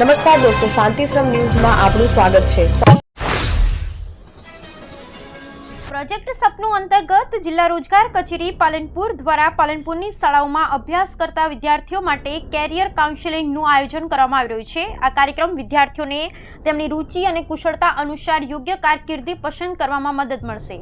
નમસ્કાર દોસ્તો, શાંતિશ્રમ ન્યૂઝમાં આપનું સ્વાગત છે. પ્રોજેક્ટ સપનું અંતર્ગત જિલ્લા રોજગાર કચેરી પાલનપુર દ્વારા પાલનપુરની શાળાઓમાં અભ્યાસ કરતા વિદ્યાર્થીઓ માટે કેરિયર કાઉન્સેલિંગનું આયોજન કરવામાં આવી રહ્યું છે. આ કાર્યક્રમ વિદ્યાર્થીઓને તેમની રુચિ અને કુશળતા અનુસાર યોગ્ય કારકિર્દી પસંદ કરવામાં મદદ મળશે.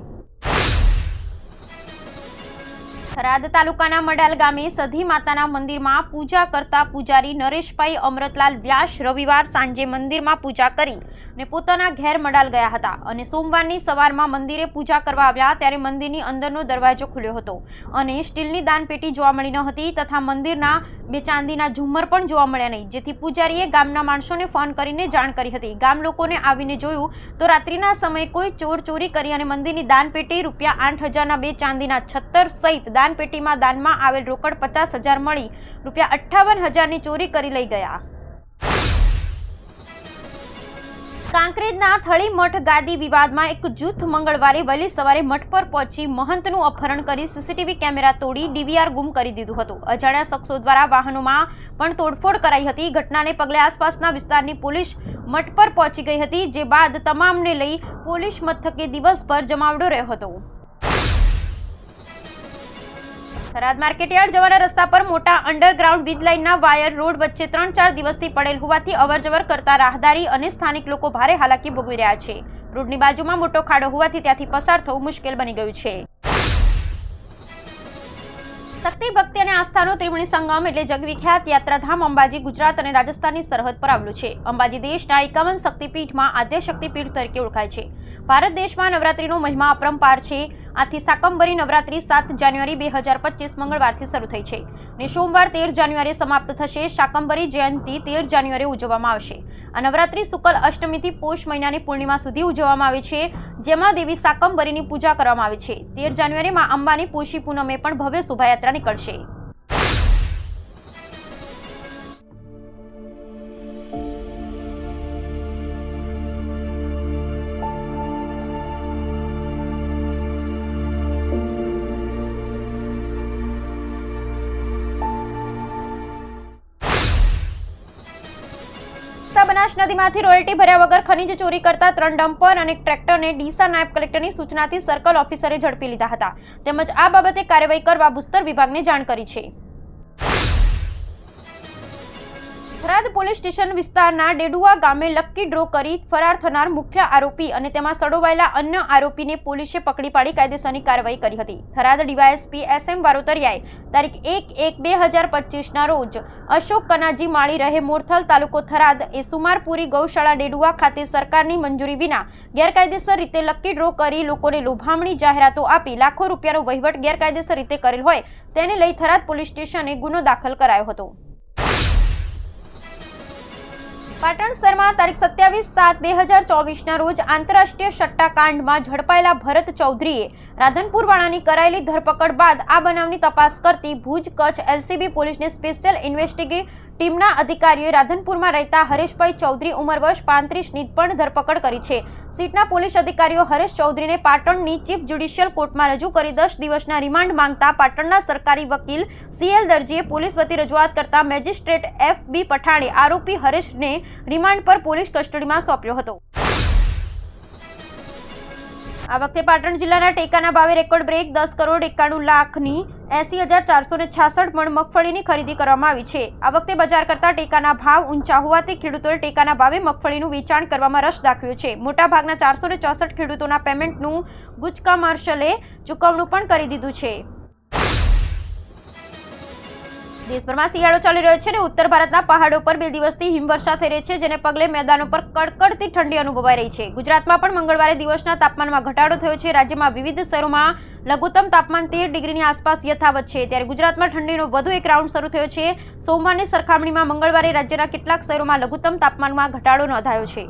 થરાદ તાલુકાના મડાલ ગામે સધી માતાના મંદિરમાં પૂજા કરતા પૂજારી નરેશભાઈ અમૃતલાલ વ્યાસ રવિવાર સાંજે મંદિરમાં પૂજા કરી ને પોતાના ઘેર મડાલ ગયા હતા. અને સોમવારની સવારમાં મંદિરે પૂજા કરવા આવ્યા ત્યારે મંદિરની અંદરનો દરવાજો ખુલ્યો હતો અને સ્ટીલની દાનપેટી જોવા મળી ન હતી તથા મંદિરના બે ચાંદીના ઝુમ્મર પણ જોવા મળ્યા નહીં. જેથી પૂજારીએ ગામના માણસોને ફોન કરીને જાણ કરી હતી. ગામ લોકોને આવીને જોયું તો રાત્રિના સમયે કોઈ ચોર ચોરી કરી અને મંદિરની દાનપેટી રૂપિયા આઠ હજારના બે ચાંદીના છત્તર સહિત દાનપેટીમાં દાનમાં આવેલ રોકડ પચાસ હજાર મળી રૂપિયા અઠ્ઠાવન હજારની ચોરી કરી લઈ ગયા. કાંકરેજના થળી મઠ ગાદી વિવાદમાં એક જૂથ મંગળવારે વહેલી સવારે મઠ પર પહોંચી મહંતનું અપહરણ કરી સીસીટીવી કેમેરા તોડી ડીવીઆર ગુમ કરી દીધું હતું. અજાણ્યા શખ્સો દ્વારા વાહનોમાં પણ તોડફોડ કરાઈ હતી. ઘટનાને પગલે આસપાસના વિસ્તારની પોલીસ મઠ પર પહોંચી ગઈ હતી, જે બાદ તમામને લઈ પોલીસ મથકે દિવસભર જમાવડો રહ્યો હતો. થરાદ માર્કેટયાર્ડ જવાના રસ્તા પર મોટા અંડરગ્રાઉન્ડ વીજ લાઇનના વાયર રોડ વચ્ચે ત્રણ ચાર દિવસથી પડેલ હોવાથી અવરજવર કરતા રાહદારી અને સ્થાનિક લોકો ભારે હાલાકી ભોગવી રહ્યા છે. રોડની બાજુમાં મોટો ખાડો હોવાથી ત્યાંથી પસાર થવું મુશ્કેલ બની ગયું છે. શક્તિ ભક્તિ અને આસ્થાનો ત્રિવેણી સંગમ એટલે જગવિખ્યાત યાત્રાધામ અંબાજી ગુજરાત અને રાજસ્થાનની સરહદ પર આવેલું છે. અંબાજી દેશના એકાવન શક્તિપીઠમાં આદ્ય શક્તિપીઠ તરીકે ઓળખાય છે. ભારત દેશમાં નવરાત્રીનો મહિમા અપરંપાર છે. આથી સાકંબરી નવરાત્રી સાત જાન્યુઆરી બે હજાર પચીસ મંગળવારથી શરૂ થઈ છે. ને સોમવાર તેર જાન્યુઆરી સમાપ્ત થશે. શાકંબરી જયંતિ તેર જાન્યુઆરી ઉજવવામાં આવશે. આ નવરાત્રિ શુક્લ અષ્ટમીથી પોષ મહિનાની પૂર્ણિમા સુધી ઉજવવામાં આવે છે, જેમાં દેવી શાકંબરીની પૂજા કરવામાં આવે છે. તેર જાન્યુઆરીમાં અંબાની પોષી પૂનમે પણ ભવ્ય શોભાયાત્રા નીકળશે. બનાસ નદીમાંથી રોયલ્ટી ભર્યા વગર ખનીજ ચોરી કરતા ત્રણ ડમ્પર અને ટ્રેક્ટરને ડીસા નાયબ કલેક્ટરની સૂચનાથી સર્કલ ઓફિસરે ઝડપી લીધા હતા. તેમજ આ બાબતે કાર્યવાહી કરવા ભૂસ્તર વિભાગને જાણ કરી છે. થરાદ પોલીસ સ્ટેશન વિસ્તારના ડેડુઆ ગામે લક્કી ડ્રો કરી ફરાર થનાર મુખ્ય આરોપી અને તેમાં સડોવાયેલા અન્ય આરોપીને પોલીસે પકડી પાડી કાયદેસરની કાર્યવાહી કરી હતી. થરાદ ડીવાયએસપી એસ એમ વારોતરિયાએ તારીખ એક એક બે હજાર પચીસના રોજ અશોક કનાજી માળી રહે મોરથલ તાલુકો થરાદ એ સુમારપુરી ગૌશાળા ડેડુઆ ખાતે સરકારની મંજૂરી વિના ગેરકાયદેસર રીતે લક્કી ડ્રો કરી લોકોને લોભામણી જાહેરાતો આપી લાખો રૂપિયાનો વહીવટ ગેરકાયદેસર રીતે કરેલ હોય તેને લઈ થરાદ પોલીસ સ્ટેશને ગુનો દાખલ કરાયો હતો. પાટણ શહેરમાં તારીખ સત્યાવીસ સાત બે હજાર ચોવીસના રોજ આંતરરાષ્ટ્રીય સટ્ટાકાંડમાં ઝડપાયેલા ભરત ચૌધરીએ રાધનપુરવાળાની કરાયેલી ધરપકડ બાદ આ બનાવની તપાસ કરતી ભુજ કચ્છ એલસીબી પોલીસને સ્પેશિયલ ઇન્વેસ્ટિગેટ ટીમના અધિકારીઓએ રાધનપુરમાં રહેતા હરેશભાઈ ચૌધરી ઉંમર વર્ષ પાંત્રીસની પણ ધરપકડ કરી છે. સીટના પોલીસ અધિકારીઓ હરેશ ચૌધરીને પાટણની ચીફ જ્યુડિશિયલ કોર્ટમાં રજૂ કરી દસ દિવસના રિમાન્ડ માંગતા પાટણના સરકારી વકીલ સીએલ દરજીએ પોલીસ વતી રજૂઆત કરતા મેજિસ્ટ્રેટ એફ બી પઠાણે આરોપી હરેશને રિમાન્ડ પર પોલીસ કસ્ટડીમાં સોંપ્યો હતો. આ વખતે પાટણ જિલ્લાના ટેકાના ભાવે રેકોર્ડ બ્રેક દસ કરોડ એકાણું લાખની એસી હજાર ચારસો ને છાસઠ મણ મગફળીની ખરીદી કરવામાં આવી છે. આ વખતે બજાર કરતા ટેકાના ભાવ ઊંચા હોવાથી ખેડૂતોએ ટેકાના ભાવે મગફળીનું વેચાણ કરવામાં રસ દાખવ્યો છે. મોટાભાગના ચારસો ને ચોસઠ ખેડૂતોના પેમેન્ટનું ગુજકા માર્શલે ચૂકવણું પણ કરી દીધું છે. દેશભરમાં શિયાળો ચાલી રહ્યો છે અને ઉત્તર ભારતના પહાડો પર બે દિવસથી હિમવર્ષા થઈ રહી છે, જેને પગલે મેદાનો પર કડકડતી ઠંડી અનુભવાઈ રહી છે. ગુજરાતમાં પણ મંગળવારે દિવસના તાપમાનમાં ઘટાડો થયો છે. રાજ્યમાં વિવિધ શહેરોમાં લઘુત્તમ તાપમાન તેર ડિગ્રીની આસપાસ યથાવત છે. ત્યારે ગુજરાતમાં ઠંડીનો વધુ એક રાઉન્ડ શરૂ થયો છે. સોમવારની સરખામણીમાં મંગળવારે રાજ્યના કેટલાક શહેરોમાં લઘુત્તમ તાપમાનમાં ઘટાડો નોંધાયો છે.